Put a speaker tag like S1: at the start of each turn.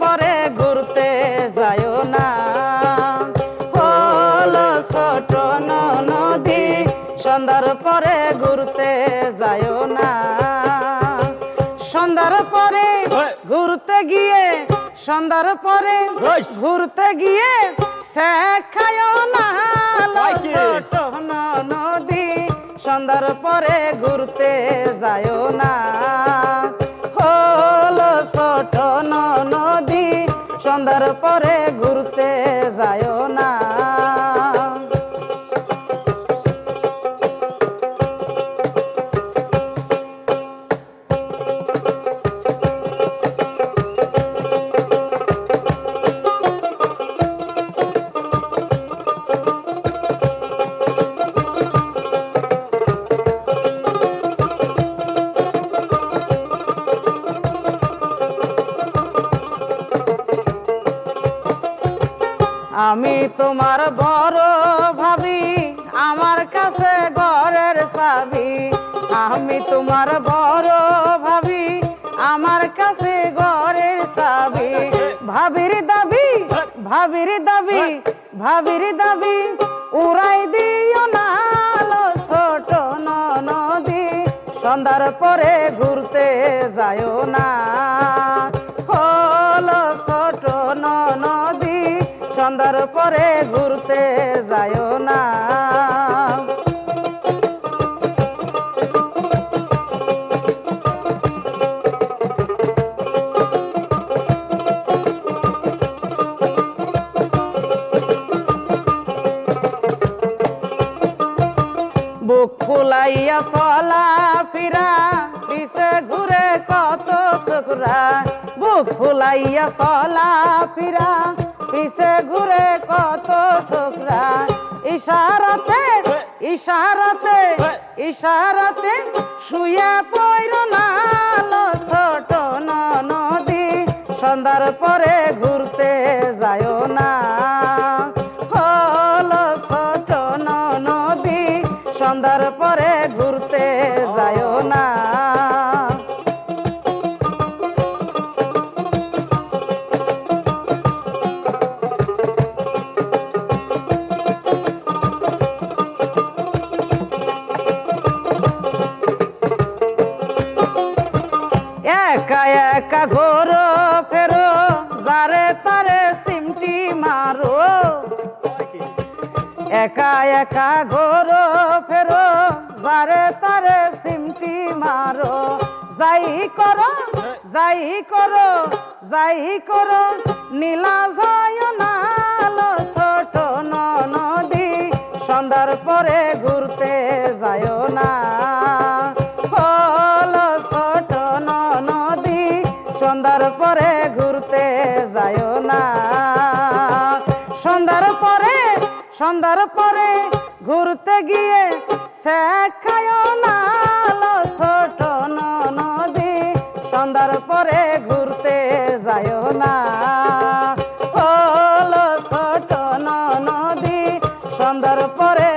S1: পরে ঘুরতে যায় না। হল ছোট নদী সন্ধ্যার পরে ঘুরতে যায় না। সন্ধ্যার পরে ঘুরতে গিয়ে সন্ধ্যার পরে ঘুরতে গিয়ে শেখায় না। ছোট নদী সন্ধ্যার পরে ঘুরতে যায় না। পরে আমি তোমার বড় ভাবি, আমার কাছে ঘরের চাবি। আমি তোমার বড় ভাবি, আমার কাছে ঘরের চাবি। ভাবির দাবি ভাবির দাবি ভাবির দাবি, উড়াই দিও না ছোট নদী সন্ধ্যার পরে ঘুরতে যায় না। হলো ছোট নদী সন্ধ্যার পরে ঘুরতে যায় না। বুক ফুলাইয়া চলা ফিরা পিছে ঘুরে কত শুকরা বুক ফুলাইয়া চলা ফিরা পিছে ঘুরে কত শুকরা ইশারাতে ইশারাতে ইশারাতে শুয়ে পইর না লো ছোট নদী সন্ধ্যার পরে ঘুরতে যায় না। হলো ছোট নদী সন্ধ্যার পরে ঘুরতে যায় না। তারে সিমটি মারো। একা একা ঘোরো ফেরো, যারে তারে সিমটি মারো। যাই করো যাই করো যাই করো, নীলা যায় না ছোট নদী সন্ধ্যার পরে ঘুরতে যায় না সন্ধ্যার পরে ঘুরতে যায় না। সন্ধ্যার পরে সন্ধ্যার পরে ঘুরতে গিয়ে শেখায় না ছোট নদী সন্ধ্যার পরে ঘুরতে যায় না। ছোট নদী সন্ধ্যার পরে